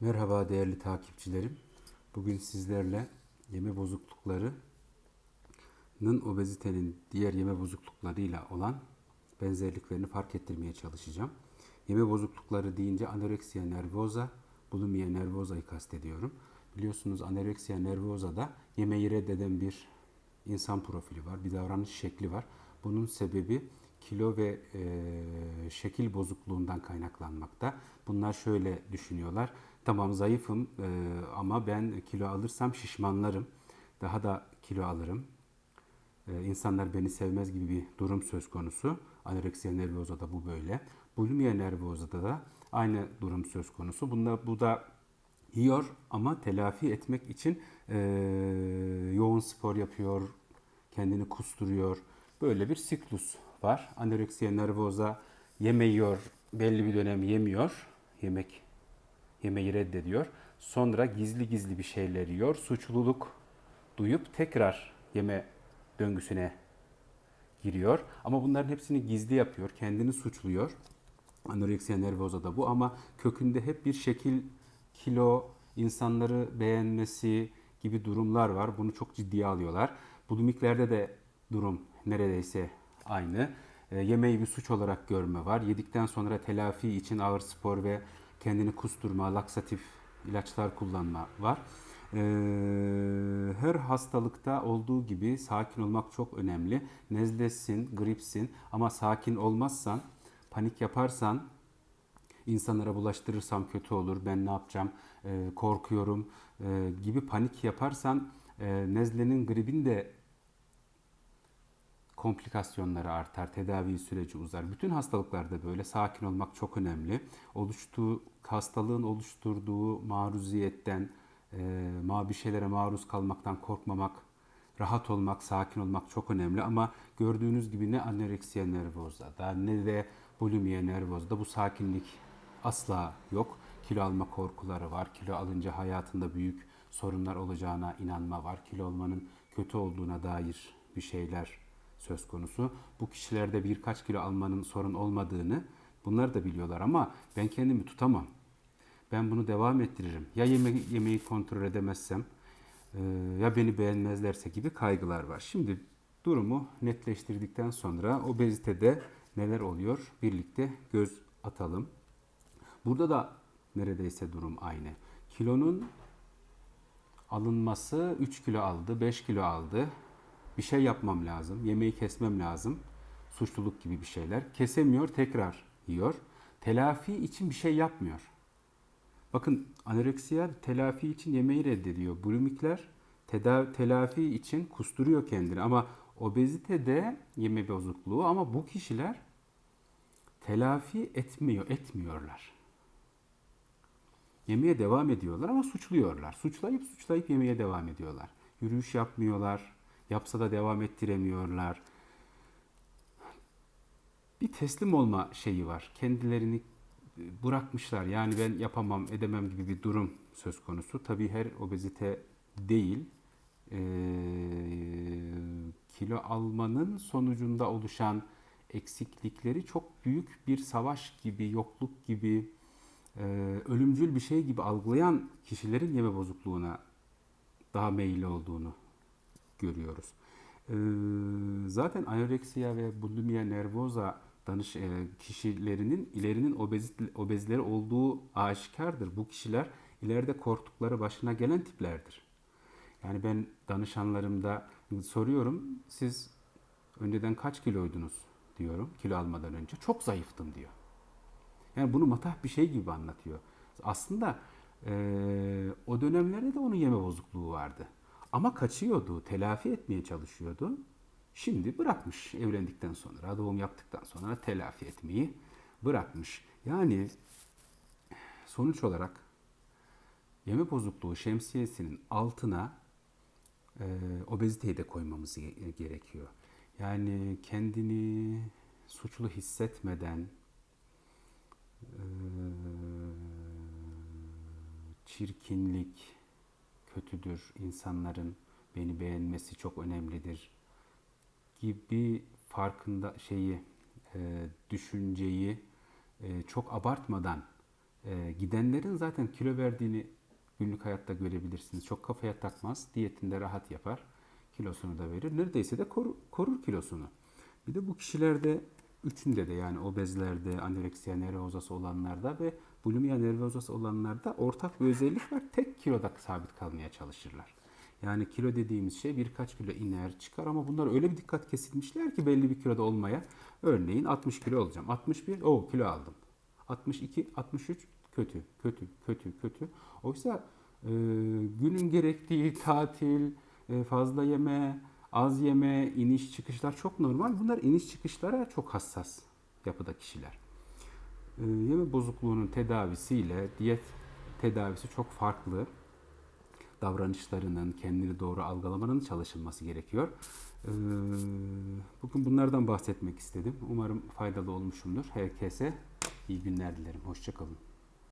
Merhaba değerli takipçilerim. Bugün sizlerle yeme bozukluklarının obezitenin diğer yeme bozukluklarıyla olan benzerliklerini fark ettirmeye çalışacağım. Yeme bozuklukları deyince anoreksiya nervoza, bulimia nervoza'yı kastediyorum. Biliyorsunuz anoreksiya nervoza'da yemeği reddeden bir insan profili var, bir davranış şekli var. Bunun sebebi kilo ve e, şekil bozukluğundan kaynaklanmakta. Bunlar şöyle düşünüyorlar. Tamam zayıfım e, ama ben kilo alırsam şişmanlarım. Daha da kilo alırım. E, insanlar beni sevmez gibi bir durum söz konusu. Anoreksiya nervoza'da bu böyle. Bulimia nervoza'da da aynı durum söz konusu. Bunda bu da yiyor ama telafi etmek için e, yoğun spor yapıyor, kendini kusturuyor. Böyle bir siklus var. Anoreksiya nervoza yemiyor, belli bir dönem yemiyor. Yemek yemeği reddediyor. Sonra gizli gizli bir şeyler yiyor. Suçluluk duyup tekrar yeme döngüsüne giriyor. Ama bunların hepsini gizli yapıyor. Kendini suçluyor. Anoreksiya nervoza da bu ama kökünde hep bir şekil, kilo, insanları beğenmesi gibi durumlar var. Bunu çok ciddiye alıyorlar. Bulimiklerde de durum neredeyse aynı. E, yemeği bir suç olarak görme var. Yedikten sonra telafi için ağır spor ve kendini kusturma, laksatif ilaçlar kullanma var. E, her hastalıkta olduğu gibi sakin olmak çok önemli. Nezlesin, gripsin ama sakin olmazsan, panik yaparsan insanlara bulaştırırsam kötü olur, ben ne yapacağım, e, korkuyorum e, gibi panik yaparsan nezlenin, gribin de komplikasyonları artar, tedavi süreci uzar. Bütün hastalıklarda böyle sakin olmak çok önemli. Oluştuğu hastalığın oluşturduğu maruziyetten, e, bir şeylere maruz kalmaktan korkmamak, rahat olmak, sakin olmak çok önemli. Ama gördüğünüz gibi ne anoreksiya nervozada ne de bulimia nervozada bu sakinlik asla yok. Kilo alma korkuları var. Kilo alınca hayatında büyük sorunlar olacağına inanma var. Kilo olmanın kötü olduğuna dair bir şeyler söz konusu. Bu kişilerde birkaç kilo almanın sorun olmadığını bunlar da biliyorlar ama ben kendimi tutamam. Ben bunu devam ettiririm. Ya yeme yemeği kontrol edemezsem e, ya beni beğenmezlerse gibi kaygılar var. Şimdi durumu netleştirdikten sonra obezitede neler oluyor birlikte göz atalım. Burada da neredeyse durum aynı. Kilonun alınması 3 kilo aldı, 5 kilo aldı. Bir şey yapmam lazım, yemeği kesmem lazım. Suçluluk gibi bir şeyler. Kesemiyor, tekrar yiyor. Telafi için bir şey yapmıyor. Bakın anoreksiya telafi için yemeği reddediyor. Bulimikler tedavi, telafi için kusturuyor kendini. Ama obezitede yeme bozukluğu ama bu kişiler telafi etmiyor, etmiyorlar. Yemeye devam ediyorlar ama suçluyorlar. Suçlayıp suçlayıp yemeye devam ediyorlar. Yürüyüş yapmıyorlar. Yapsa da devam ettiremiyorlar. Bir teslim olma şeyi var. Kendilerini bırakmışlar. Yani ben yapamam, edemem gibi bir durum söz konusu. Tabii her obezite değil. Ee, kilo almanın sonucunda oluşan eksiklikleri çok büyük bir savaş gibi, yokluk gibi, e, ölümcül bir şey gibi algılayan kişilerin yeme bozukluğuna daha meyilli olduğunu görüyoruz. E, zaten anoreksiya ve bulimia nervoza danış e, kişilerinin ilerinin obezit, obezleri olduğu aşikardır. Bu kişiler ileride korktukları başına gelen tiplerdir. Yani ben danışanlarımda soruyorum siz önceden kaç kiloydunuz diyorum kilo almadan önce. Çok zayıftım diyor. Yani bunu matah bir şey gibi anlatıyor. Aslında e, o dönemlerde de onun yeme bozukluğu vardı. Ama kaçıyordu, telafi etmeye çalışıyordu. Şimdi bırakmış evlendikten sonra, doğum yaptıktan sonra telafi etmeyi bırakmış. Yani sonuç olarak yeme bozukluğu şemsiyesinin altına e, obeziteyi de koymamız gerekiyor. Yani kendini suçlu hissetmeden, e, çirkinlik kötüdür, insanların beni beğenmesi çok önemlidir gibi farkında şeyi e, düşünceyi e, çok abartmadan Ee, gidenlerin zaten kilo verdiğini günlük hayatta görebilirsiniz. Çok kafaya takmaz. Diyetinde rahat yapar. Kilosunu da verir. Neredeyse de korur, korur kilosunu. Bir de bu kişilerde üçünde de yani obezlerde, anoreksiya nervozası olanlarda ve bulimia nervozası olanlarda ortak bir özellik var. Tek kiloda sabit kalmaya çalışırlar. Yani kilo dediğimiz şey birkaç kilo iner çıkar ama bunlar öyle bir dikkat kesilmişler ki belli bir kiloda olmaya. Örneğin 60 kilo olacağım. 61 o kilo aldım. 62, 63 kötü, kötü, kötü, kötü. Oysa e, günün gerektiği tatil, e, fazla yeme, az yeme, iniş çıkışlar çok normal. Bunlar iniş çıkışlara çok hassas yapıda kişiler. Yeme bozukluğunun tedavisiyle diyet tedavisi çok farklı. Davranışlarının, kendini doğru algılamanın çalışılması gerekiyor. E, bugün bunlardan bahsetmek istedim. Umarım faydalı olmuşumdur. Herkese iyi günler dilerim. Hoşçakalın.